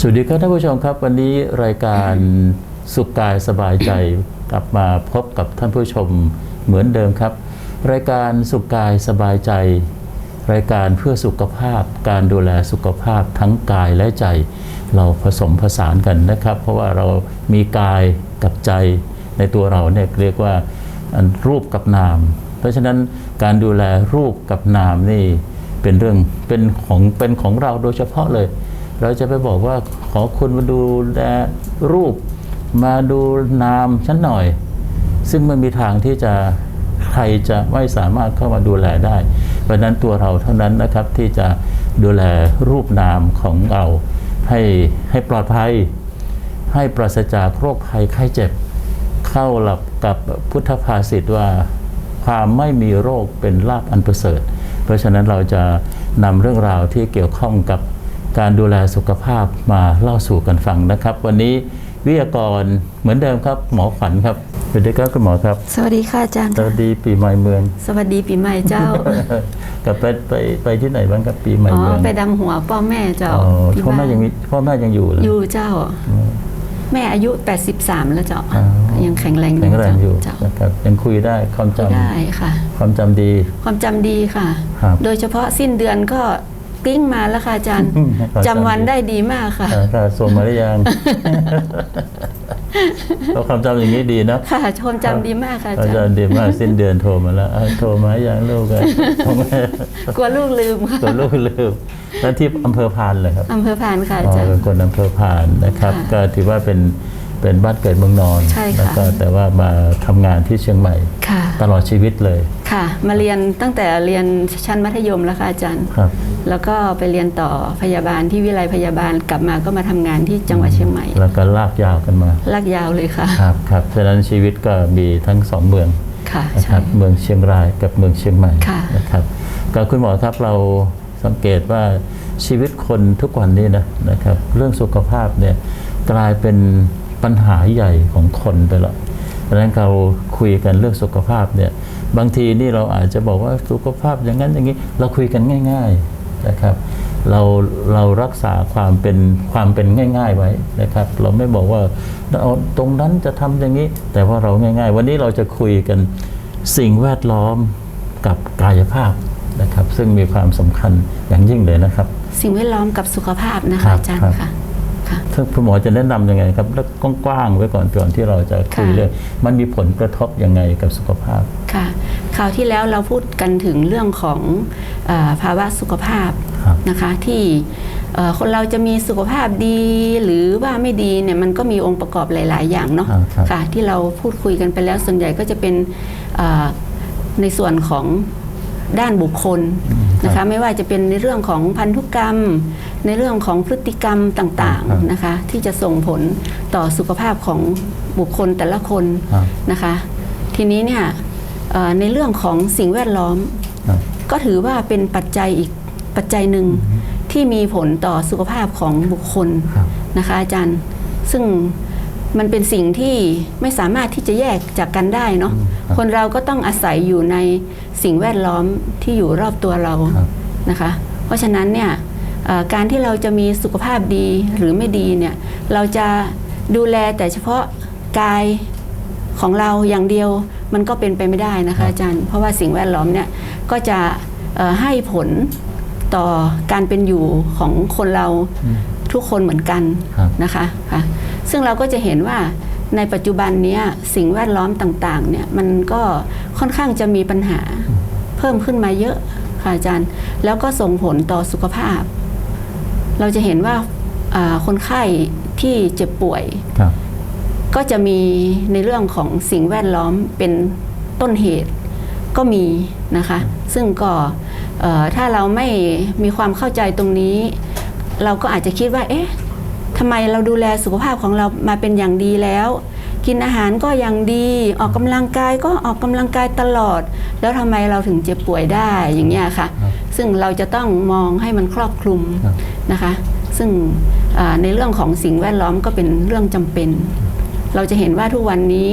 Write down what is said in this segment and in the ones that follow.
สวัสดีครับท่านผู้ชมครับ วันนี้รายการสุขกายสบายใจกลับมาพบกับท่านผู้ชมเหมือนเดิมครับ รายการสุขกายสบายใจ รายการเพื่อสุขภาพ การดูแลสุขภาพทั้งกายและใจ เราผสมผสานกันนะครับ เพราะว่าเรามีกายกับใจในตัวเราเนี่ยเรียกว่ารูปกับนาม เพราะฉะนั้นการดูแลรูปกับนามนี่เป็นเรื่องเป็นของเป็นของเราโดยเฉพาะเลย เราจะไปบอกว่าขอคุณมาดูแลรูป มาดูนามฉันหน่อย ซึ่งไม่มีทางที่จะใครจะไม่สามารถเข้ามาดูแลได้ เพราะฉะนั้นตัวเราเท่านั้นนะครับที่จะดูแลรูปนามของเราให้ให้ปลอดภัย ให้ปราศจากโรคภัยไข้เจ็บ เข้าหลับกับพุทธภาษิตว่าความไม่มีโรคเป็นลาภอันประเสริฐ เพราะฉะนั้นเราจะนำเรื่องราวที่เกี่ยวข้องกับ การดูแลสุขภาพมาเล่าสู่กันฟังนะครับ วันนี้วิทยากรเหมือนเดิมครับ หมอขวัญครับสวัสดีครับคุณหมอครับ สวัสดีค่ะอาจารย์สวัสดีปีใหม่เมือง สวัสดีปีใหม่เจ้ากับไปไปไปที่ไหนบ้างครับปีใหม่อ๋อเมืองไปดำหัวพ่อแม่เจ้าอ๋อที่พ่อแม่บ้านยังมีพ่อแม่ยังอยู่เลยอยู่เจ้า แม่อายุ 83 แล้วเจ้าอ๋อยังแข็งแรงแข็งแรงอยู่เจ้านะครับยังคุยได้ความจก็ได้ค่ะำความจำดี ความจำดีค่ะครับโดยเฉพาะสิ้นเดือนก็ กลิ้งมาแล้วค่ะอาจารย์อืมความจำจำวันดีได้ดีมากค่ะอ่าค่ะส่งมาหรือยังเราความจำอย่างนี้ดีนะค่ะความจำดีมากค่ะอาอาจาจารรย์ย์ดีมากสิ้นเดือนโทรมาแล้วอะโทรมาอย่างลูกอะโทรมากลัวลูกลืมค่ะตัวลูกลืมแล้วที่อำเภอพานเลยครับอำเภอพานค่ะอาอ๋อจารย์เป็นคนอำเภอพานนะครับค่ะก็ถือว่าเป็น เป็นบ้านเกิดเมืองนอนใช่ค่ะแล้วก็แต่ว่ามาทำงานที่เชียงใหม่ ค่ะ ตลอดชีวิตเลยค่ะ มาเรียนตั้งแต่เรียนชั้นมัธยมแล้วค่ะอาจารย์ ครับ แล้วก็ไปเรียนต่อพยาบาลที่วิไลพยาบาลกลับมาก็มาทำงานที่จังหวัดเชียงใหม่แล้วก็ลากยาวกันมา ลากยาวเลยค่ะ ครับครับฉะนั้นชีวิตก็มีทั้งสองเมือง ค่ะนะคใช่ รับเมืองเชียงรายกับเมืองเชียงใหม่ค่ะนะครับก็คุณหมอครับเราสังเกตว่าชีวิตคนทุกวันนี้นะนะครับ เรื่องสุขภาพเนี่ยกลายเป็น ปัญหาใหญ่ของคนไปแล้วดังนั้นเราคุยกันเรื่องสุขภาพเนี่ยบางทีนี่เราอาจจะบอกว่าสุขภาพอย่างนั้นอย่างนี้เราคุยกันง่าย ๆนะครับ เราเรารักษาความเป็นความเป็นง่าย ๆไว้นะครับ เราไม่บอกว่าเอาตรงนั้นจะทำอย่างนี้ แต่ว่าเราง่าย ๆ วันนี้เราจะคุยกันสิ่งแวดล้อมกับกายภาพนะครับ ซึ่งมีความสำคัญอย่างยิ่งเลยนะครับ สิ่งแวดล้อมกับสุขภาพนะครัคะบอาจารย์ครับค่ะ ค่ะถ้าคุณหมอจะแนะนำยังไงครับแล้วกว้างๆไว้ก่อนก่อนที่เราจะคุยค่ะเรื่องมันมีผลกระทบยังไงกับสุขภาพค่ะคราวที่แล้วเราพูดกันถึงเรื่องของเออภาวะสุขภาพครับนะคะที่เอ่อคนเราจะมีสุขภาพดีหรือว่าไม่ดีเนี่ยมันก็มีองค์ประกอบหลาย ๆ อย่างเนาะครับครับค่ะที่เราพูดคุยกันไปแล้วส่วนใหญ่ก็จะเป็นเอ่อในส่วนของด้านบุคคลนะคะไม่ว่าจะเป็นในเรื่องของพันธุกรรม ในเรื่องของพฤติกรรมต่างครับๆนะคะ ที่จะส่งผลต่อสุขภาพของบุคคลแต่ละคนครับนะคะ ทีนี้เนี่ยเอ่อในเรื่องของสิ่งแวดล้อมครับก็ถือว่าเป็นปัจจัยอีกปัจจัยหนึ่งที่มีผลต่อสุขภาพของบุคคลครับนะคะอาจารย์ ซึ่งมันเป็นสิ่งที่ไม่สามารถที่จะแยกจากกันได้เนาะอืมครับคนเราก็ต้องอาศัยอยู่ในสิ่งแวดล้อมที่อยู่รอบตัวเราครับนะคะ เพราะฉะนั้นเนี่ยเอ่อ การที่เราจะมีสุขภาพดีหรือไม่ดีเนี่ยเราจะดูแลแต่เฉพาะกายของเราอย่างเดียวมันก็เป็นไปไม่ได้นะครัคะบอาจารย์ เพราะว่าสิ่งแวดล้อมเนี่ยก็จะเอ่อให้ผลต่อการเป็นอยู่ของคนเราอืมทุกคนเหมือนกันครับนะคะค่ะซึ่งเราก็จะเห็นว่าในปัจจุบันเนี้ยสิ่งแวดล้อมต่างๆเนี่ยมันก็ค่อนข้างจะมีปัญหาเพิ่มขึ้นมาเยอะค่ะอาจารย์ แล้วก็ส่งผลต่อสุขภาพ เราจะเห็นว่าอ่าคนไข้ที่เจ็บป่วยครับก็จะมีในเรื่องของสิ่งแวดล้อมเป็นต้นเหตุก็มีนะคะ ซึ่งก็เอ่อถ้าเราไม่มีความเข้าใจตรงนี้ เราก็อาจจะคิดว่า เอ๊ะทำไมเราดูแลสุขภาพของเรามาเป็นอย่างดีแล้ว กินอาหารก็อย่างดีออกกำลังกายก็ออกกำลังกายตลอด แล้วทำไมเราถึงเจ็บป่วยได้อย่างเงี้ยค่ะครับ ซึ่งเราจะต้องมองให้มันครอบคลุมครับนะคะ ซึ่งอ่าในเรื่องของสิ่งแวดล้อมก็เป็นเรื่องจำเป็น เราจะเห็นว่าทุกวันนี้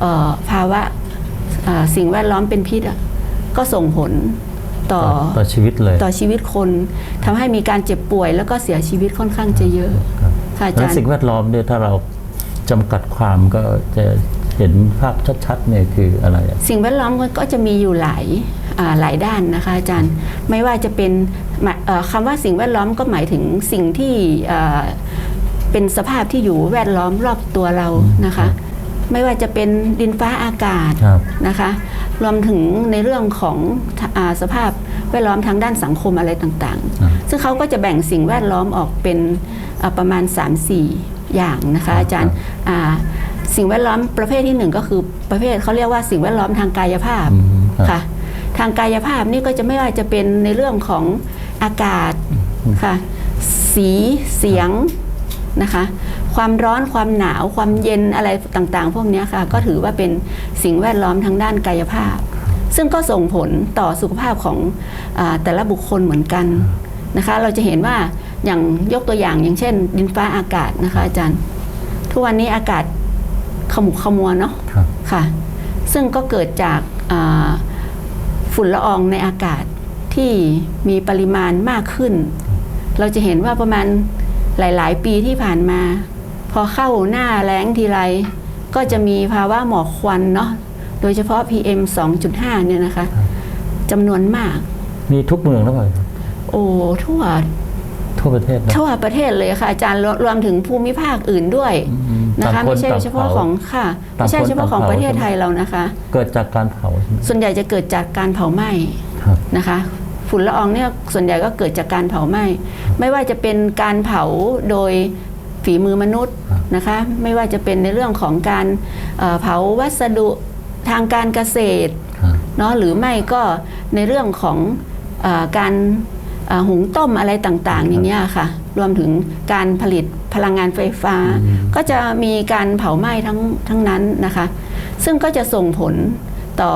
เอ่อภาวะอ่าสิ่งแวดล้อมเป็นพิษอะก็ส่งผลต่อต่อชีวิตเลยต่อชีวิตคนทำให้มีการเจ็บป่วย แล้วก็เสียชีวิตค่อนข้างจะเยอะครับค่ะอาแล้วจารย์สิ่งแวดล้อมเนี่ยถ้าเราจำกัดความก็จะจะเห็นภาพชัดๆเนี่ยคืออะไรอะสิ่งแวดล้อมก็ก็จะมีอยู่หลายอ่า หลายด้านนะคะอาจารย์ ไม่ว่าจะเป็นหมายเอ่อคำว่าสิ่งแวดล้อมก็หมายถึงสิ่งที่อ่าเป็นสภาพที่อยู่แวดล้อมรอบตัวเรานะคะ ไม่ว่าจะเป็นดินฟ้าอากาศครับนะคะ รวมถึงในเรื่องของอาสภาพแวดล้อมทางด้านสังคมอะไรต่างครับๆซึ่งเขาก็จะแบ่งสิ่งแวดล้อมออกเป็นอ่าประมาณ 3-4 อย่างนะคะอาจารย์อ่าสิ่งแวดล้อมประเภทที่หนึ่งก็คือประเภทเขาเรียกว่าสิ่งแวดล้อมทางกายภาพอืมครับค่ะ ทางกายภาพนี่ก็จะไม่ว่าจะเป็นในเรื่องของอากาศค่ะสีเสียงนะคะความร้อนความหนาวความเย็นอะไรต่างๆ พวกเนี้ยค่ะก็ถือว่าเป็นสิ่งแวดล้อมทางด้านกายภาพ ซึ่งก็ส่งผลต่อสุขภาพของอาแต่ละบุคคลเหมือนกันนะคะเราจะเห็นว่าอย่างยกตัวอย่างอย่างเช่น ดินฟ้าอากาศนะคะอาจารย์ ทุกวันนี้อากาศขมุกขมัวเนาะครับค่ะ ซึ่งก็เกิดจากอ่า ฝุ่นละอองในอากาศที่มีปริมาณมากขึ้น เราจะเห็นว่าประมาณหลาย ๆ ปีที่ผ่านมา พอเข้าหน้าแล้งทีไร ก็จะมีภาวะหมอกควันเนาะโดยเฉพาะ PM 2.5 เนี่ยนะคะจำนวนมาก มีทุกเมืองแล้วเปล่าครับโอ้ทั่ว ทั่วประเทศนะทั่วประเทศเลยค่ะอาจารย์รวรวมถึงภูมิภาคอื่นด้วยอืมนะคะต่างไม่ใช่ต่งเฉพาะผของค่ะต่างไม่ใช่คนเฉพาะของต่างเผาประเทศใช่ไหมไทยเรานะคะ เกิดจากการเผาใช่ไหมส่วนใหญ่จะเกิดจากการเผาไหม้ครับนะคะฝุ่นละอองเนี่ยส่วนใหญ่ก็เกิดจากการเผาไหม้ไม่ว่าจะเป็นการเผาโดยฝีมือมนุษย์นะคะไม่ว่าจะเป็นในเรื่องของการเอ่อเผาวัสดุทางการเกษตรครับเนาะหรือไม่ก็ในเรื่องของเออการเอ่อ หุงต้มอะไรต่างๆ อย่างเงี้ยค่ะ รวมถึงการผลิตพลังงานไฟฟ้า ก็จะมีการเผาไหม้ทั้งทั้งนั้นนะคะ ซึ่งก็จะส่งผลต่อ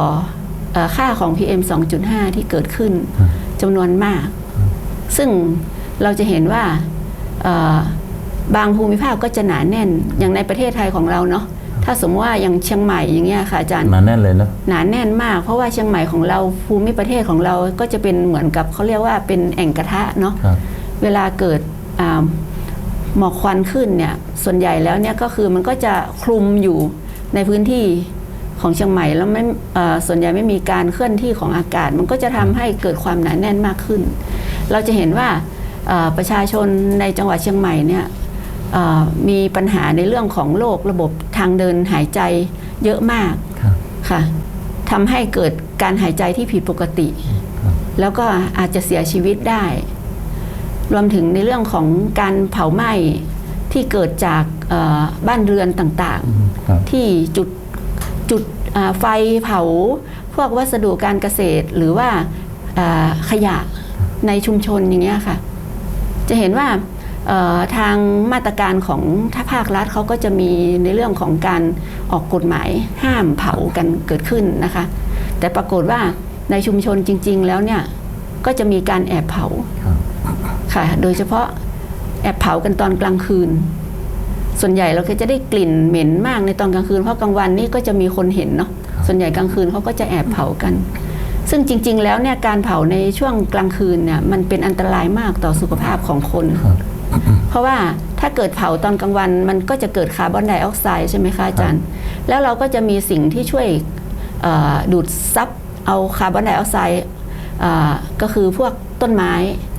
เออค่าของ PM 2.5 ที่เกิดขึ้นจำนวนมาก ซึ่งเราจะเห็นว่าเอ่อบางภูมิภาคก็จะหนาแน่นอย่างในประเทศไทยของเราเนาะ ถ้าสมมติว่าอย่างเชียงใหม่อย่างเงี้ยค่ะอาจารย์หนาแน่นเลยนะหนาแน่นมาก เพราะว่าเชียงใหม่ของเราภูมิประเทศของเราก็จะเป็นเหมือนกับเขาเรียกว่าเป็นแอ่งกระทะเนาะครับเวลาเกิดอ่าหมอกควันขึ้นเนี่ยส่วนใหญ่แล้วเนี่ยก็คือมันก็จะคลุมอยู่ในพื้นที่ของเชียงใหม่แล้วไม่เอ่อส่วนใหญ่ไม่มีการเคลื่อนที่ของอากาศ มันก็จะทำให้เกิดความหนาแน่นมากขึ้น เราจะเห็นว่าเอ่อประชาชนในจังหวัดเชียงใหม่เนี่ยเอ่อ มีปัญหาในเรื่องของโรคระบบทางเดินหายใจเยอะมากครับค่ะทำให้เกิดการหายใจที่ผิดปกติครับแล้วก็อาจจะเสียชีวิตได้ รวมถึงในเรื่องของการเผาไหม้ที่เกิดจากเอ่อบ้านเรือนต่างอืมครับๆที่จุดจุดอ่าไฟเผาพวกวัสดุการเกษตรหรือว่าอ่าขยะในชุมชนอย่างเงี้ยค่ะ จะเห็นว่าเอ่อ ทางมาตรการของถ้าภาครัฐเขาก็จะมีในเรื่องของการออกกฎหมายห้ามเผากันเกิดขึ้นนะคะ แต่ปรากฏว่าในชุมชนจริง ๆ แล้วเนี่ยก็จะมีการแอบเผาครับค่ะ โดยเฉพาะแอบเผากันตอนกลางคืน ส่วนใหญ่เราก็จะได้กลิ่นเหม็นมากในตอนกลางคืนเพราะกลางวันนี่ก็จะมีคนเห็นเนาะส่วนใหญ่กลางคืนเขาก็จะแอบเผากัน ซึ่งจริง ๆ แล้วเนี่ยการเผาในช่วงกลางคืนเนี่ยมันเป็นอันตรายมากต่อสุขภาพของคนค รับเพราะว่าถ้าเกิดเผาตอนกลางวัน มันก็จะเกิดคาร์บอนไดออกไซด์ใช่ไหมคะอาจารย์ แล้วเราก็จะมีสิ่งที่ช่วยเอ่อดูดซับเอาคาร์บอนไดออกไซด์เอ่อก็คือพวกต้นไม้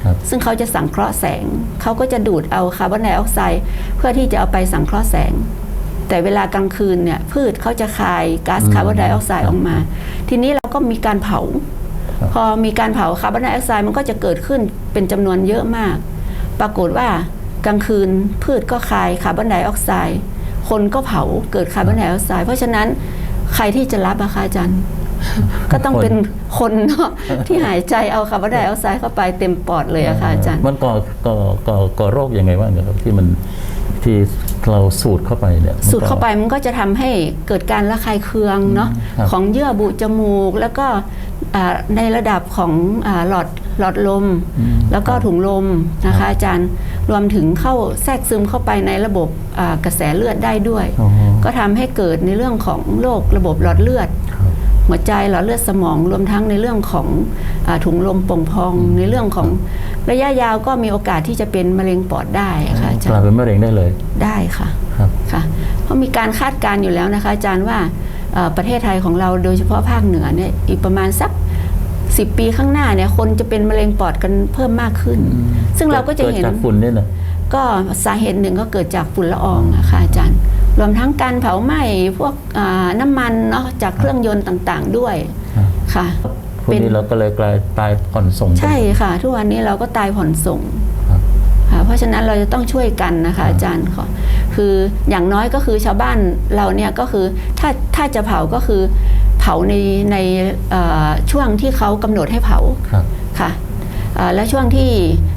ครับซึ่งเขาจะสังเคราะห์แสง เขาก็จะดูดเอาคาร์บอนไดออกไซด์เพื่อที่จะเอาไปสังเคราะห์แสง แต่เวลากลางคืนเนี่ยพืชเขาจะคายก๊าซอืมคาร์บอนไดออกไซด์ออกมา ทีนี้เราก็มีการเผาครับพอมีการเผาคาร์บอนไดออกไซด์มันก็จะเกิดขึ้นเป็นจำนวนเยอะมาก ปรากฏว่า กลางคืนพืชก็คายคาร์บอนไดออกไซด์คนก็เผาเกิดคาร์บอนไดออกไซด์เพราะฉะนั้นใครที่จะรับอะคะอาจารย์ก็ต้องเป็นคนเนาะที่หายใจเอาคาร์บอนไดออกไซด์เข้าไปเต็มปอดเลยอะค่ะอาจารย์มันก่อก่อก่อก่อโรคยังไงบ้างเนี่ยครับที่มันที่เราสูดเข้าไปเนี่ยมันก่อสูดเข้าไปมันก็จะทำให้เกิดการระคายเคืองเนาะครับของเยื่อบุจมูก แล้วก็อ่า ในระดับของอาหลอดหลอดลมอืมแล้วก็ถุงลมนะคะอาจารย์รวมถึงเข้าแทรกซึมเข้าไปในระบบอ่ากระแสเลือดได้ด้วยอ๋อก็ทำให้เกิดในเรื่องของโรคระบบหลอดเลือดครับหัวใจหลอดเลือดสมองรวมทั้งในเรื่องของอาถุงลมโป่งพองในเรื่องของระยะยาวก็มีโอกาสที่จะเป็นมะเร็งปอดได้ค่ะอาจากลายรย์เป็นมะเร็งได้เลยได้ค่ะครับค่ะเพราะมีการคาดการณ์อยู่แล้วนะคะอาจารย์ว่าเอ่อ ประเทศไทยของเราโดยเฉพาะภาคเหนือเนี่ยอีกประมาณสัก10ปีข้างหน้าเนี่ยคนจะเป็นมะเร็งปอดกันเพิ่มมากขึ้น ซึ่งเราก็จะเห็นดจากฝุ่นนี่นะก็สาเหตุหนึ่งก็เกิดจากฝุ่นละอองอะค่ะอาจารย์ รวมทั้งการเผาไหม้พวกอ่าน้ำมันเนาะจากเครื่องยนต์ต่างๆด้วยครับค่ะพวกนี้เราก็เลยกลายตายผ่อนส่ง ใช่ค่ะ ทุกวันนี้เราก็ตายผ่อนส่งครับค่ะ เพราะฉะนั้นเราจะต้องช่วยกันนะคะอาจารย์ขอคืออย่างน้อยก็คือชาวบ้านเราเนี่ยก็คือถ้าถ้าจะเผาก็คือเผาในในเอ่อช่วงที่เขากำหนดให้เผาครับค่ะเอ่อและช่วงที่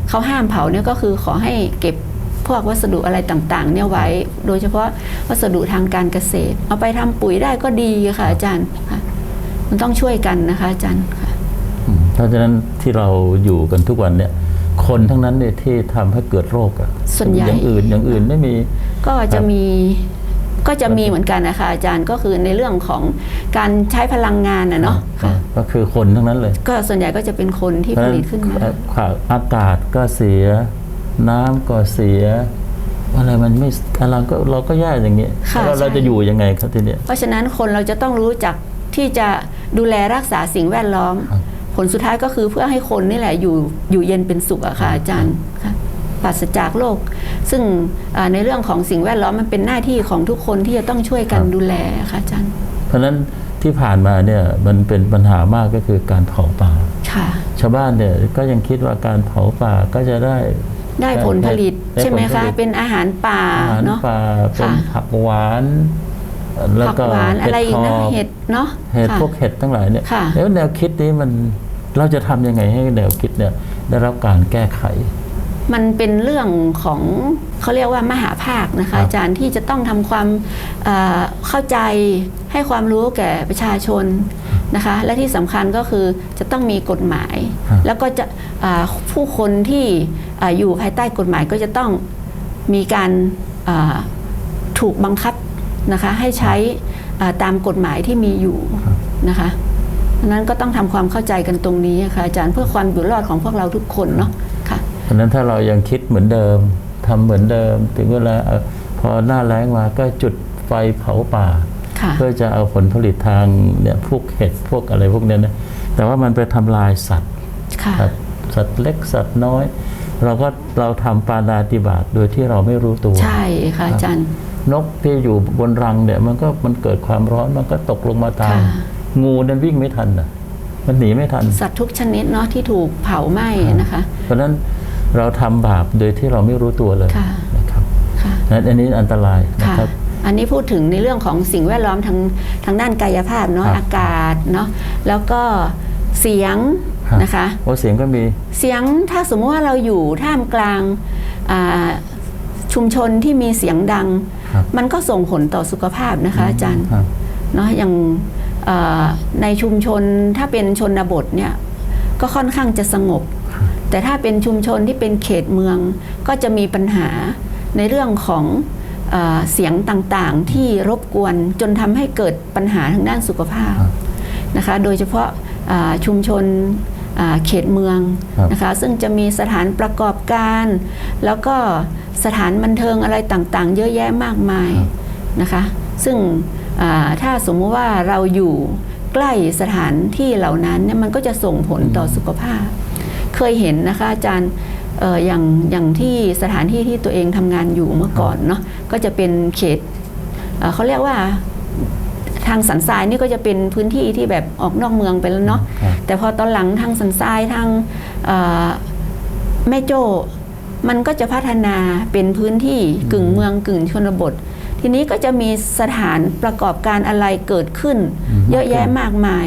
เขาห้ามเผาเนี่ยก็คือขอให้เก็บพวกวัสดุอะไรต่างๆ เนี่ยไว้ โดยเฉพาะวัสดุทางการเกษตร เอาไปทำปุ๋ยได้ก็ดีค่ะอาจารย์ค่ะมันต้องช่วยกันนะคะอาจารย์ค่ะอืมเพราะฉะนั้นที่เราอยู่กันทุกวันเนี่ย คนทั้งนั้นเนี่ยที่ทำให้เกิดโรคอะส่วนใหญ่อย่างอื่นอย่างอื่นไม่มีก็ครัจะบมีก็จะมีเหมือนกันนะคะอาจารย์ก็คือในเรื่องของการใช้พลังงานนะเนาะค่ะก็คือคนทั้งนั้นเลย ก็ส่วนใหญ่ก็จะเป็นคนที่ผลิตขึ้นมาเพราะฉะนั้นอากาศก็เสีย น้ำก็เสียอะไรมันไม่อะไรก็เราก็แย่อย่างนี้ค่ะแล้วเราใช่จะอยู่ยังไงครับทีเนี้ยเพราะฉะนั้นคนเราจะต้องรู้จักที่จะดูแลรักษาสิ่งแวดล้อมครับผ ลสุดท้ายก็คือเพื่อให้คนนี่แหละอยู่อยู่เย็นเป็นสุขอะค่ะอาจารย์ค่ะปราศจากโรคซึ่งอ่าในเรื่องของสิ่งแวดล้อมมันเป็นหน้าที่ของทุกคนที่จะต้องช่วยกันดูแลค่ะอาจารย์ เพราะฉะนั้นที่ผ่านมาเนี่ยมันเป็นปัญหามากก็คือการเผาป่าค่ะชาวบ้านเนี่ยก็ยังคิดว่าการเผาป่าก็จะได้ได้ผลผลิตได้ใช่ไหมผลผคะลิตเป็นอาหารป่าอาหารเนาะป่าเป็นค่ะผักหวานแล้วผักก็หวานอะไรอีกนะทเห็ดเนาะเห็ดค่ะพวกเห็ดทั้งหลายเนี่ยค่ะแล้วแนวคิดนี้มัน เราจะทำยังไงให้แนวคิดเนี่ยได้รับการแก้ไข มันเป็นเรื่องของเขาเรียกว่ามหาภาคนะครัคะ บอาจารย์ที่จะต้องทำความเอ่อเข้าใจให้ความรู้แก่ประชาชนนะคะ และที่สำคัญก็คือจะต้องมีกฎหมาย ครับ แล้วก็จะอ่าผู้คนที่อ่าอยู่ภายใต้กฎหมายก็จะต้องมีการอ่าถูกบังคับนะคะให้ใช้อ่าตามกฎหมายที่มีอยู่นะคะดัง นั้นก็ต้องทำความเข้าใจกันตรงนี้ค่ะอาจารย์เพื่อความอยู่รอดของพวกเราทุกคนเนาะค่ะเพราะฉะนั้นถ้าเรายังคิดเหมือนเดิมทำเหมือนเดิม ถึงเวลาเอ่อพอหน้าแล้งมาก็จุดไฟเผาป่าค่ะเพื่อจะเอาผลผลิตทางเนี่ยพวกเห็ดพวกอะไรพวกเนี้ยนะแต่ว่ามันไปทำลายสัตว์ค่ะสัตว์สัตว์เล็กสัตว์น้อย เราก็เราทำปานาติบาตโดยที่เราไม่รู้ตัว ใช่ค่ะอาจารย์นกที่อยู่บนรังเนี่ยมันก็มันเกิดความร้อนมันก็ตกลงมาตามค่ะ งูนั้นวิ่งไม่ทันนะมันหนีไม่ทัน สัตว์ทุกชนิดเนาะที่ถูกเผาไหม้นะคะ เพราะฉะนั้นเราทำบาปโดยที่เราไม่รู้ตัวเลยค่ะนะครับค่ะนั้นอันนี้อันตรายนะค่ะครับอันนี้พูดถึงในเรื่องของสิ่งแวดล้อมทางทางด้านกายภาพเนาะครับอากาศเนาะแล้วก็เสียงครับนะคะโอ้เสียงก็มีเสียงถ้าสมมติว่าเราอยู่ท่ามกลางอ่าชุมชนที่มีเสียงดังครับมันก็ส่งผลต่อสุขภาพนะคะอาจารย์ครับเนาะอย่างเอ่อ ในชุมชนถ้าเป็นชนบทเนี่ยก็ค่อนข้างจะสงบ แต่ถ้าเป็นชุมชนที่เป็นเขตเมืองก็จะมีปัญหาในเรื่องของเออเสียงต่างๆที่รบกวนจนทำให้เกิดปัญหาทางด้านสุขภาพครับนะคะ โดยเฉพาะอ่าชุมชนอ่าเขตเมืองครับนะคะซึ่งจะมีสถานประกอบการ แล้วก็สถานบันเทิงอะไรต่างๆ เยอะแยะมากมายครับนะคะ ซึ่งอ่าถ้าสมมุติว่าเราอยู่ใกล้สถานที่เหล่านั้นเนี่ยมันก็จะส่งผลต่อสุขภาพ เคยเห็นนะคะอาจารย์เอ่ออย่างอย่างที่สถานที่ที่ตัวเองทำงานอยู่เมื่อก่อนเนาะก็จะเป็นเขตเอ่อเขาเรียกว่าทางสันทรายนี่ก็จะเป็นพื้นที่ที่แบบออกนอกเมืองไปแล้วเนาะครับแต่พอตอนหลังทางสันทรายทางเอ่อแม่โจ้มันก็จะพัฒนาเป็นพื้นที่กึ่งเมืองกึ่งชนบท ทีนี้ก็จะมีสถานประกอบการอะไรเกิดขึ้นอืมเยอะแยะมากมาย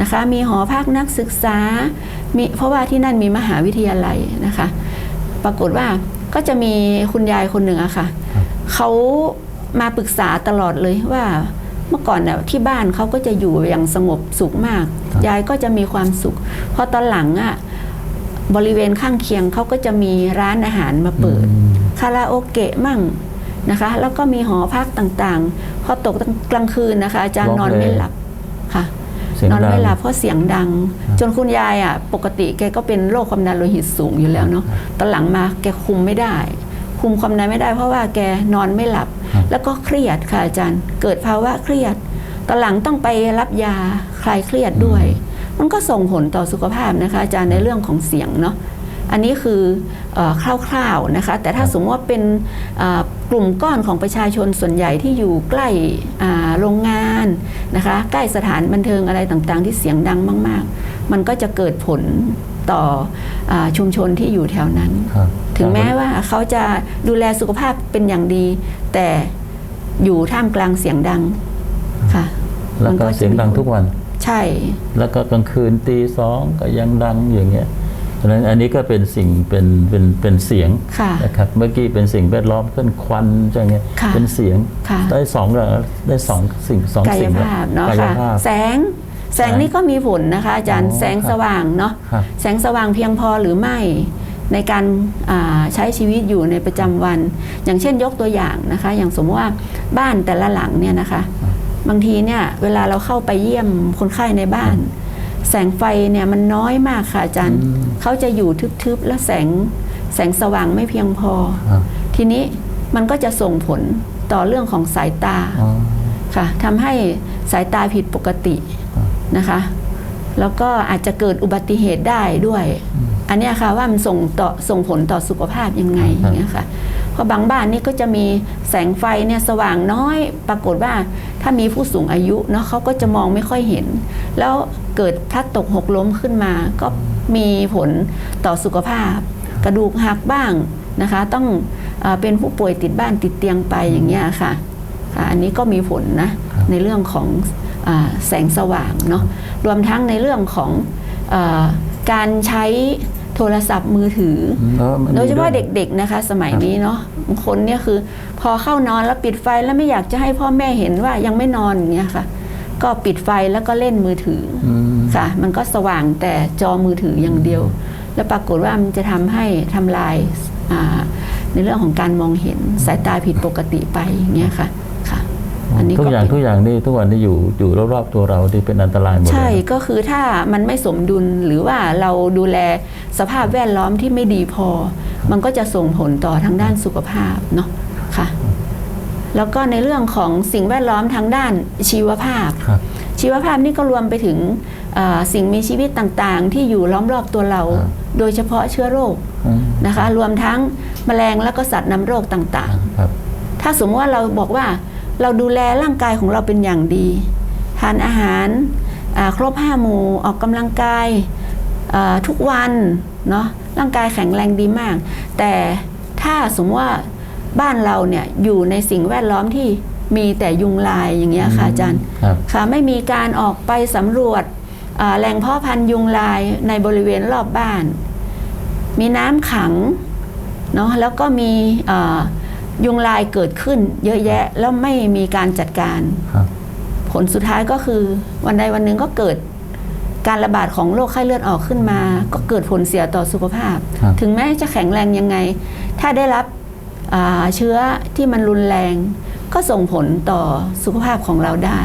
นะคะ มีหอพักนักศึกษามีเพราะว่าที่นั่นมีมหาวิทยาลัยนะคะ ปรากฏว่าก็จะมีคุณยายคนหนึ่งอะค่ะเขามาปรึกษาตลอดเลยว่าเมื่อก่อนเนี่ยที่บ้านเขาก็จะอยู่อย่างสงบสุขมากครับยายก็จะมีความสุข พอตอนหลังอะบริเวณข้างเคียงเขาก็จะมีร้านอาหารมาเปิดอืมคาราโอเกะมั่ง นะคะ แล้วก็มีหอพักต่างๆ พอตกกลางคืนนะคะ อาจารย์นอนไม่หลับค่ะเสียงนอนดังไม่หลับเพราะเสียงดัง จนคุณยายอะปกติแกก็เป็นโรคความดันโลหิตสูงอยู่แล้วเนาะตอนหลังมาแกคุมไม่ได้ คุมความดันไม่ได้ เพราะว่าแกนอนไม่หลับครับแล้วก็เครียดค่ะอาจารย์ เกิดภาวะเครียดตอนหลังต้องไปรับยาคลายเครียดด้วย มันก็ส่งผลต่อสุขภาพนะคะ อาจารย์ในเรื่องของเสียงเนาะอันนี้คือเออคร่าวๆนะคะ แต่ถ้าสมมติว่าเป็นเอ่อ กลุ่มก้อนของประชาชนส่วนใหญ่ที่อยู่ใกล้อ่าโรงงานนะคะใกล้สถานบันเทิงอะไรต่างๆ ที่เสียงดังมาก ๆ มันก็จะเกิดผลต่ออาชุมชนที่อยู่แถวนั้นครับถึงแม้ว่าเขาจะดูแลสุขภาพเป็นอย่างดี แต่อยู่ท่ามกลางเสียงดังค่ะแล้วก็มันจะเสียงดังทุกวัน ใช่ แล้วก็กลางคืนตีสองก็ยังดังอย่างเงี้ย ฉะนั้นอันนี้ก็เป็นสิ่งเป็นเป็นเป็นเสียงค่ะนะครับเมื่อกี้เป็นสิ่งแวดล้อมขึ้นควันอย่างเงี้ยค่ะเป็นเสียงค่ะได้สองแล้วได้สองสิ่งสองกายสิ่งแล้วภาพเนาะกายค่ะภาพแสงแสงนี่ก็มีผลนะคะ อาจารย์อ๋อแสงสว่างเนาะครับแสงสว่างเพียงพอหรือไม่ในการอ่าใช้ชีวิตอยู่ในประจำวัน อย่างเช่นยกตัวอย่างนะคะ อย่างสมมติว่าบ้านแต่ละหลังเนี่ยนะคะ บางทีเนี่ยเวลาเราเข้าไปเยี่ยมคนไข้ในบ้าน แสงไฟเนี่ยมันน้อยมากค่ะอาจารย์อืมเขาจะอยู่ทึบๆ และแสงแสงสว่างไม่เพียงพอครับทีนี้มันก็จะส่งผลต่อเรื่องของสายตาอ๋อค่ะทำให้สายตาผิดปกติครับนะคะ แล้วก็อาจจะเกิดอุบัติเหตุได้ด้วย อันเนี้ยค่ะว่ามันส่งต่อส่งผลต่อสุขภาพยังไงครับอย่างเงี้ยค่ะ เพราะบางบ้านนี่ก็จะมีแสงไฟเนี่ยสว่างน้อย ปรากฏว่าถ้ามีผู้สูงอายุเนาะเขาก็จะมองไม่ค่อยเห็น แล้วเกิดพลัดตกหกล้มขึ้นมา ก็มีผลต่อสุขภาพ กระดูกหักบ้างนะคะ ต้องเออเป็นผู้ป่วยติดบ้านติดเตียงไปอย่างเงี้ยค่ะค่ะ อันนี้ก็มีผลนะครับในเรื่องของอาแสงสว่างเนาะรวมทั้งในเรื่องของเออการใช้ โทรศัพท์มือถืออแล้วมันมีโดยเฉพาะองเด็กๆนะคะ สมัยครับนี้เนาะบางคนเนี่ยคือ พอเข้านอนแล้วปิดไฟแล้วไม่อยากจะให้พ่อแม่เห็นว่ายังไม่นอนอย่างเงี้ยค่ะ ก็ปิดไฟแล้วก็เล่นมือถือออืมค่ะ มันก็สว่างแต่จอมือถืออย่างเดียว แล้วปรากฏว่ามันจะทำให้ทำลายอ่าในเรื่องของการมองเห็นสายตาผิดปกติไปอย่างเงี้ยค่ะค่ะ อันนี้ทุกก็อย่างเป็นทุกอย่างนี่ทุกวันนี้อยู่อยู่รอบๆตัวเราที่เป็นอันตรายหมดเลยใช่ก็คือถ้ามันไม่สมดุลหรือว่าเราดูแลสภาพแวดล้อมที่ไม่ดีพอ มันก็จะส่งผลต่อทางด้านสุขภาพเนาะค่ะ แล้วก็ในเรื่องของสิ่งแวดล้อมทางด้านชีวภาพครับชีวภาพนี่ก็รวมไปถึงเอ่อสิ่งมีชีวิตต่างๆ ที่อยู่ล้อมรอบตัวเราครับโดยเฉพาะเชื้อโรคอืมนะคะ รวมทั้งแมลงแล้วก็สัตว์นำโรคต่างๆครับถ้าสมมติว่าเราบอกว่า เราดูแลร่างกายของเราเป็นอย่างดี ทานอาหารอ่าครบห้าหมู่ออกกำลังกายอ่าทุกวันเนาะร่างกายแข็งแรงดีมาก แต่ถ้าสมมติว่าบ้านเราเนี่ยอยู่ในสิ่งแวดล้อมที่มีแต่ยุงลายอย่างเงี้ยค่ะอาจารย์ครับค่ะไม่มีการออกไปสำรวจอ่าแหล่งเพาะพันธุ์ยุงลายในบริเวณรอบบ้าน มีน้ำขังเนาะแล้วก็มีอ่า ยุงลายเกิดขึ้นเยอะแยะแล้วไม่มีการจัดการ ครับ ผลสุดท้ายก็คือวันใดวันหนึ่งก็เกิดการระบาดของโรคไข้เลือดออกขึ้นมา ก็เกิดผลเสียต่อสุขภาพ ครับ ถึงแม้จะแข็งแรงยังไง ถ้าได้รับอ่าเชื้อที่มันรุนแรง ก็ส่งผลต่อสุขภาพของเราได้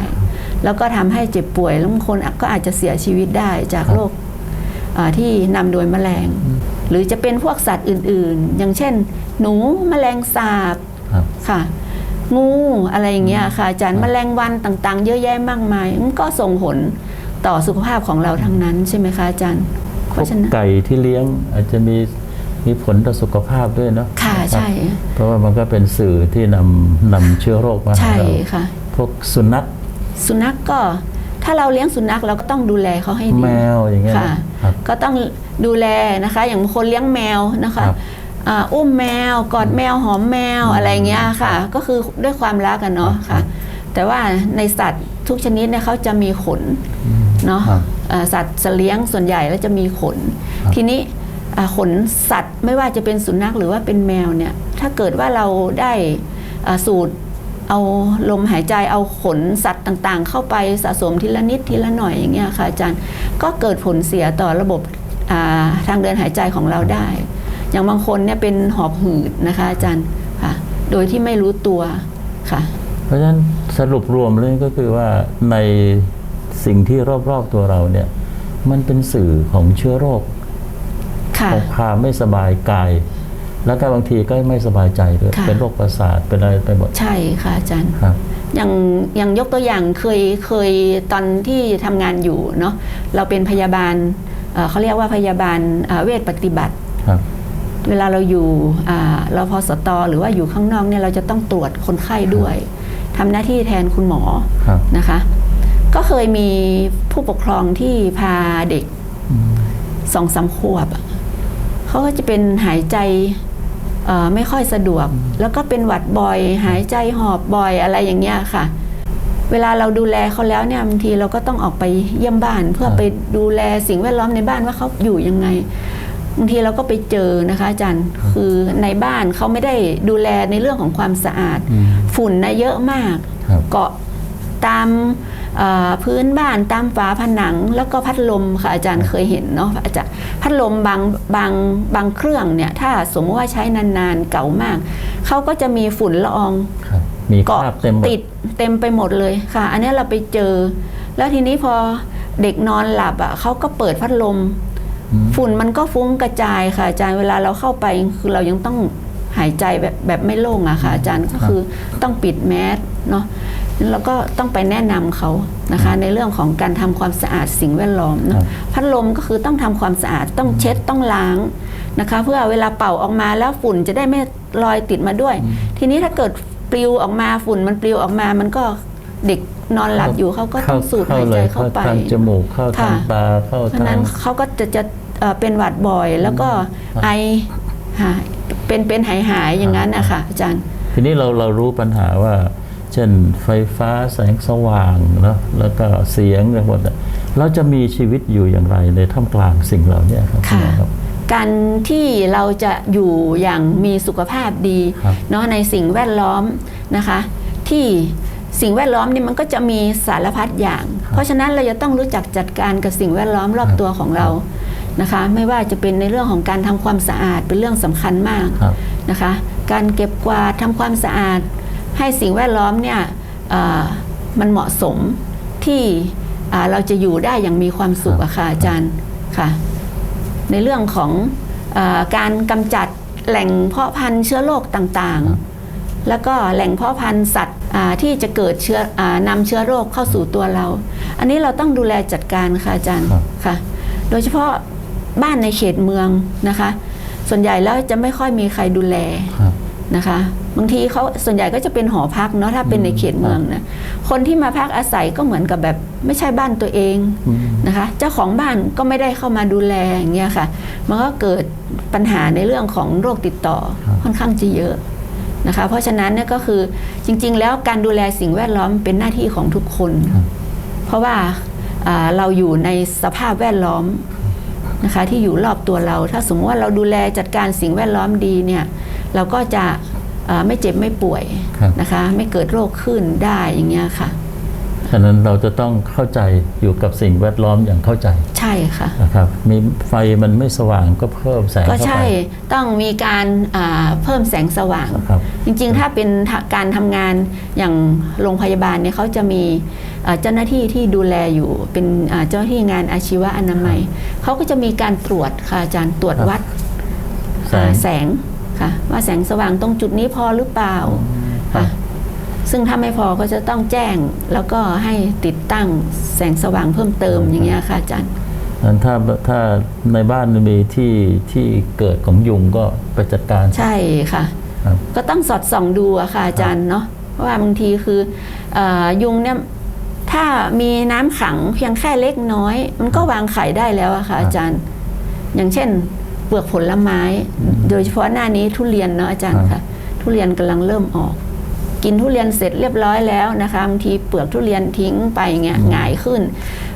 แล้วก็ทำให้เจ็บป่วยแล้วบางคนก็อาจจะเสียชีวิตได้จากโรคอ่าที่นำโดยแมลง หรือจะเป็นพวกสัตว์อื่นๆ อย่างเช่น หนูแมลงสาบครับค่ะ งูอะไรอย่างเงี้ยค่ะอาจารย์แมลงวันต่างๆ เยอะแยะมากมายมันก็ส่งผลต่อสุขภาพของเราทั้งนั้นใช่ไหมคะอาจารย์เพพวกราะฉะนั้นไก่ที่เลี้ยงอาจจะมีมีผลต่อสุขภาพด้วยเนาะค่ะรับใช่ เพราะว่ามันก็เป็นสื่อที่นำนำเชื้อโรคมาให้ใช่เราค่ะพวกสุนัขสุนัขกก็ ถ้าเราเลี้ยงสุนัขเราก็ต้องดูแลเขาให้ดีแมวอย่างเงี้ยค่ะ ครับ ก็ต้องดูแลนะคะ อย่างบางคนเลี้ยงแมวนะคะครับอ่าอุ้มแมว กอดแมวหอมแมวอะไรเงี้ยค่ะ ก็คือด้วยความรักกันเนาะครัค่ะบแต่ว่าในสัตว์ทุกชนิดเนี่ยเขาจะมีขนเนาะครับอ่าสัตว์สัตว์เลี้ยงส่วนใหญ่แล้วจะมีขน ครับ ทีนี้อ่าขนสัตว์ไม่ว่าจะเป็นสุนัขหรือว่าเป็นแมวเนี่ยถ้าเกิดว่าเราได้อ่าสูด เอาลมหายใจเอาขนสัตว์ต่างๆ เข้าไปสะสมทีละนิดทีละหน่อยอย่างเงี้ยค่ะอาจารย์ก็เกิดผลเสียต่อระบบอ่าทางเดินหายใจของเราได้ อย่างบางคนเนี่ยเป็นหอบหืดนะคะอาจารย์ค่ะโดยที่ไม่รู้ตัวค่ะ เพราะฉะนั้นสรุปรวมเลยก็คือว่าในสิ่งที่รอบๆตัวเราเนี่ยมันเป็นสื่อของเชื้อโรคค่ะของความไม่สบายกาย แล้วก็บางทีก็ไม่สบายใจด้วยค่ะ เป็นโรคประสาทเป็นอะไรไปหมดใช่ค่ะอาจารย์ ครับ อย่างอย่างยกตัวอย่างเคยเคยตอนที่ทำงานอยู่เนาะเราเป็นพยาบาลเอ่อเขาเรียกว่าพยาบาลเอ่อเวชปฏิบัติ ครับ เวลาเราอยู่อ่าเราพอสตหรือว่าอยู่ข้างนอกเนี่ยเราจะต้องตรวจคนไข้ด้วยทำหน้าที่แทนคุณหมอครับนะคะ ก็เคยมีผู้ปกครองที่พาเด็กอืม สองสามขวบอะเขาก็จะเป็นหายใจเอ่อ ไม่ค่อยสะดวก แล้วก็เป็นหวัดบ่อย หายใจหอบบ่อยอะไรอย่างเงี้ยค่ะ เวลาเราดูแลเขาแล้วเนี่ยบางทีเราก็ต้องออกไปเยี่ยมบ้าน เพื่อครับไปดูแลสิ่งแวดล้อมในบ้านว่าเขาอยู่ยังไงบางทีเราก็ไปเจอนะคะอาจารย์คือในบ้านเขาไม่ได้ดูแลในเรื่องของความสะอาดอืมฝุ่นนะเยอะมากครับเกาะตามเอ่อ พื้นบ้านตามฝาผนัง แล้วก็พัดลมค่ะอาจารย์เคยเห็นเนาะอาจารย์พัดลมบางบางบางเครื่องเนี่ยถ้าสมมติว่าใช้นานๆเก่ามากเขาก็จะมีฝุ่นละอองครับมีคเกาะราบเต็มหมดติดเต็มไปหมดเลยค่ะ อันนี้เราไปเจอ แล้วทีนี้พอเด็กนอนหลับอะเขาก็เปิดพัดลมอืมฝุ่นมันก็ฟุ้งกระจายค่ะอาจารย์เวลาเราเข้าไปคือเรายังต้องหายใจแบบแบบไม่โล่งอะค่ะอาจารย์ก็คือต้องปิดแมสเนาะ แล้วก็ต้องไปแนะนำเขานะคะ ในเรื่องของการทำความสะอาดสิ่งแวดล้อมคเนรัอะบพัดลมก็คือต้องทำความสะอาดต้องเช็ดต้องล้างนะคะ เพื่อเวลาเป่าออกมาแล้วฝุ่นจะได้ไม่ลอยติดมาด้วย ทีนี้ถ้าเกิดปลิวออกมาฝุ่นมันปลิวออกมามันก็เด็กนอนหลับอยู่เขาก็ต้องสูดหายใจเข้าไปทางจมูกเข้าทางค่ะตาเข้าเพราะฉะทานั้งนเขาก็จะจะเอ่อเป็นหวัดบ่อยแล้วก็ครับไอหายเป็นเป็นหายหายๆอย่างนั้นนะคะอาจารย์ ทีนี้เราเรารู้ปัญหาว่า เช่นไฟฟ้าแสงสว่างเนาะแล้วก็เสียงอะไรหมดอะเราจะมีชีวิตอยู่อย่างไรในท่ามกลางสิ่งเหล่านี้ครับค่ะณหมอครับการที่เราจะอยู่อย่างมีสุขภาพดีครับเนาะในสิ่งแวดล้อมนะคะ ที่สิ่งแวดล้อมนี่มันก็จะมีสารพัดอย่าง เพราะฉะนั้นเราจะต้องรู้จักจัดการกับสิ่งแวดล้อมรอบตัวของเรานะคะ ไม่ว่าจะเป็นในเรื่องของการทำความสะอาดเป็นเรื่องสำคัญมากครับนะคะ การเก็บกวาดทำความสะอาด ให้สิ่งแวดล้อมเนี่ยเอ่อมันเหมาะสมที่อ่าเราจะอยู่ได้อย่างมีความสุขอะค่ะอาจารย์ค่ะ ในเรื่องของเออการกำจัดแหล่งเพาะพันธุ์เชื้อโรคต่างๆ แล้วก็แหล่งเพาะพันธุ์สัตว์อ่าที่จะเกิดเชื้ออานำเชื้อโรคเข้าสู่ตัวเรา อันนี้เราต้องดูแลจัดการค่ะอาจารย์ครับค่ะ โดยเฉพาะบ้านในเขตเมืองนะคะ ส่วนใหญ่แล้วจะไม่ค่อยมีใครดูแลครับ นะคะบางทีเขาส่วนใหญ่ก็จะเป็นหอพักเนาะถ้าเป็นในเขตเมืองนะคนที่มาพักอาศัยก็เหมือนกับแบบไม่ใช่บ้านตัวเองอืมนะคะ เจ้าของบ้านก็ไม่ได้เข้ามาดูแลอย่างเงี้ยค่ะ มันก็เกิดปัญหาในเรื่องของโรคติดต่อครับค่อนข้างจะเยอะนะคะ เพราะฉะนั้นเนี่ยก็คือจริง ๆ แล้วการดูแลสิ่งแวดล้อมเป็นหน้าที่ของทุกคน เพราะว่าอ่าเราอยู่ในสภาพแวดล้อมนะคะที่อยู่รอบตัวเรา ถ้าสมมติว่าเราดูแลจัดการสิ่งแวดล้อมดีเนี่ย เราก็จะอ่าไม่เจ็บไม่ป่วยครับนะคะ ไม่เกิดโรคขึ้นได้อย่างเงี้ยค่ะฉะนั้นเราจะต้องเข้าใจอยู่กับสิ่งแวดล้อมอย่างเข้าใจ ใช่ค่ะนะครับมีไฟมันไม่สว่างก็เพิ่มแสงก็เข้าใช่ไปต้องมีการอ่าเพิ่มแสงสว่างนะครับจริงๆ ถ้าเป็นการทำงานอย่างโรงพยาบาลเนี่ยเขาจะมีเอ่อเจ้าหน้าที่ที่ดูแลอยู่เป็นอ่าเจ้าหน้าที่งานอาชีวะอนามัยเขาก็จะมีการตรวจค่ะอาจารย์ตรวจครับวัดแสงอ่าแสง ค่ะว่าแสงสว่างตรงจุดนี้พอหรือเปล่าครับค่ะซึ่งถ้าไม่พอก็จะต้องแจ้งแล้วก็ให้ติดตั้งแสงสว่างเพิ่มเติมอย่างเงี้ยค่ะอาจารย์นั้นถ้าถ้าในบ้านมีที่ที่เกิดของยุงก็ไปจัดการ ใช่ค่ะครับก็ต้องสอดส่องดูอะค่ะอาจารย์เนาะเพราะว่าบางทีคือเออยุงเนี่ยถ้ามีน้ำขังเพียงแค่เล็กน้อย มันก็วางไข่ได้แล้วอะค่ะอาจารย์ อย่างเช่น เปลือกผลไม้ โดยเฉพาะหน้านี้ทุเรียนเนาะอาจารย์ค่ะ ทุเรียนกำลังเริ่มออก กินทุเรียนเสร็จเรียบร้อยแล้วนะคะบางทีเปลือกทุเรียนทิ้งไปเงี้ยหงายขึ้น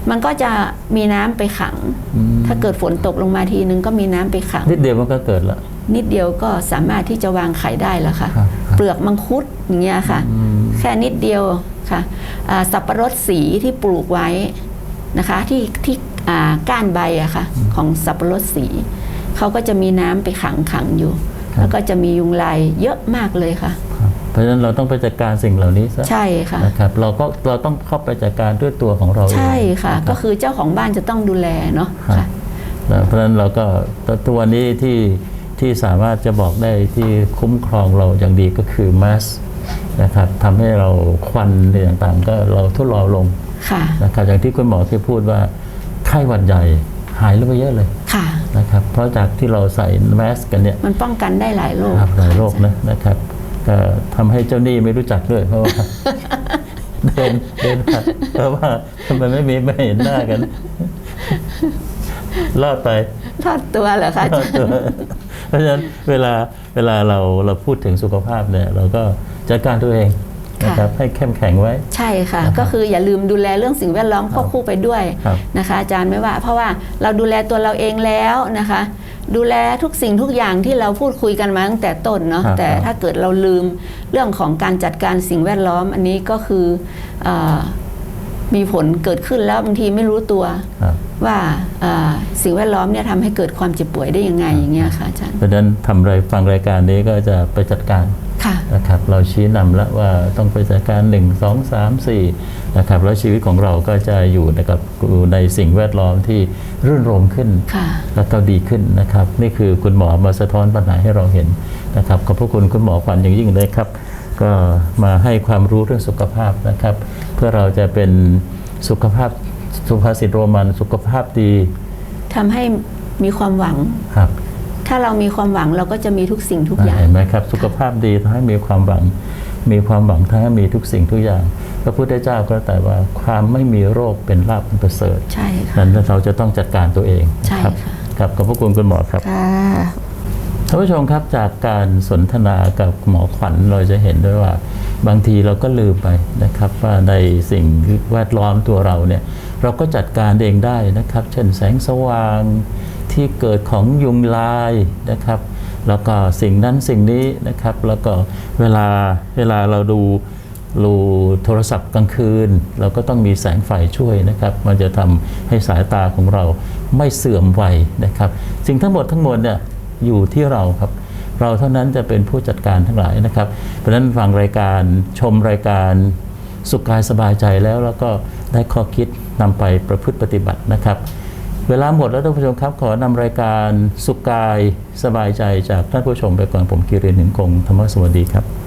มันก็จะมีน้ำไปขังอืมถ้าเกิดฝนตกลงมาทีนึงก็มีน้ำไปขัง นิดเดียวมันก็เกิดละนิดเดียวก็สามารถที่จะวางไข่ได้แล้วค่ะครับครับเปลือกมังคุดอย่างเงี้ยค่ะอืมแค่นิดเดียวค่ะอ่าสับปะรดสีที่ปลูกไว้นะคะที่ที่อ่าก้านใบอะค่ะของสับปะรดสี เขาก็จะมีน้ำไปขังขังอยู่ แล้วก็จะมียุงลายเยอะมากเลยค่ะครับไปราะฉะนั้นเราต้องไปจัดการสิ่งเหล่านี้ซะใช่ค่ะนะครับเราก็เราต้องเข้าไปจัดการด้วยตัวของเราเองใช่ค่ะนรับก็คือเจ้าของบ้านจะต้องดูแลเนาะครับค่ะนะเพราะฉะนั้นเราก็ตัวนี้ที่ที่สามารถจะบอกได้ที่คุ้มครองเราอย่างดีก็คือมาสนะครับทำให้เราควันอะไรต่างๆ ก็เราทุเลาลงค่ะนะครับอย่างที่คุณหมอเคยพูดว่าไข้หวัดใหญ่ หายไปเยอะเลยค่ะนะครับเพราะจากที่เราใส่แมสกันเนี่ยมันป้องกันได้หลายโรคครับหลายโรคนะนะครับก็ทำให้เจ้าหนี้ไม่รู้จักด้วยเพราะว่าเดินเดินผ่านเพราะว่าทำไมไม่มีไม่เห็นหน้ากันรอดไปทอดตัวเหรอคะอาจารย์เพราะฉะนั้นเวลาเวลาเราเราพูดถึงสุขภาพเนี่ย เราก็จัดการตัวเอง นะครับให้เข้มแข็งไว้ ใช่ค่ะนะครับก็คืออย่าลืมดูแลเรื่องสิ่งแวดล้อมควบคู่ไปด้วยครับนะคะ อาจารย์ไม่ว่า เพราะว่าเราดูแลตัวเราเองแล้วนะคะ ดูแลทุกสิ่งทุกอย่างที่เราพูดคุยกันมาตั้งแต่ต้นเนาะครับแต่ถ้าเกิดเราลืมเรื่องของการจัดการสิ่งแวดล้อม อันนี้ก็คือเออมีผลเกิดขึ้นแล้วบางทีไม่รู้ตัวครับว่าเอ่อสิ่งแวดล้อมเนี่ยทำให้เกิดความเจ็บป่วยได้ยังไงอย่างเงี้ยค่ะอาจารย์เพราะฉะนั้นทำไรฟังรายการนี้ก็จะไปจัดการค่ะ นะครับเราชี้นำแล้วว่าต้องไปจัดการ1 2 3 4นะครับแล้วชีวิตของเราก็จะอยู่นะครับอยู่ในสิ่งแวดล้อมที่รื่นรมขึ้นค่ะแล้วก็ดีขึ้นนะครับ นี่คือคุณหมอมาสะท้อนปัญหาให้เราเห็นนะครับขอบพระคุณคุณหมอขวัญอย่างยิ่งเลยครับ ก็มาให้ความรู้เรื่องสุขภาพนะครับ เพื่อเราจะเป็นสุขภาพสุภาษิตโรมันสุขภาพดีทำให้มีความหวังครับ ถ้าเรามีความหวังเราก็จะมีทุกสิ่งทุกอย่างเห็นไหมครับ สุขภาพดีทำให้มีความหวัง มีความหวังทำให้มีทุกสิ่งทุกอย่าง พระพุทธเจ้าก็แต่ว่าความไม่มีโรคเป็นลาภอันประเสริฐใช่ค่ะนั้นเราจะต้องจัดการตัวเองนะใช่ครับค่ะครับขอบพระคุณคุณหมอครับค่ะท่านผู้ชมครับจากการสนทนากับหมอขวัญเราจะเห็นด้วยว่าบางทีเราก็ลืมไปนะครับว่าในสิ่งแวดล้อมตัวเราเนี่ยเราก็จัดการเองได้นะครับ เช่นแสงสว่าง ที่เกิดของยุงลายนะครับ แล้วก็สิ่งนั้นสิ่งนี้นะครับ แล้วก็เวลาเวลาเราดูรูโทรศัพท์กลางคืน เราก็ต้องมีแสงไฟช่วยนะครับ มันจะทำให้สายตาของเราไม่เสื่อมวัยนะครับ สิ่งทั้งหมดทั้งมวลเนี่ยอยู่ที่เราครับ เราเท่านั้นจะเป็นผู้จัดการทั้งหลายนะครับ เพราะฉะนั้นฟังรายการชมรายการสุขกายสบายใจแล้วแล้วก็ได้ข้อคิดนำไปประพฤติปฏิบัตินะครับ เวลาหมดแล้วท่านผู้ชมครับ ขอนำรายการสุขกายสบายใจจากท่านผู้ชมไปก่อนผมกิรินหนึ่งคงธรรมสวัสดีครับ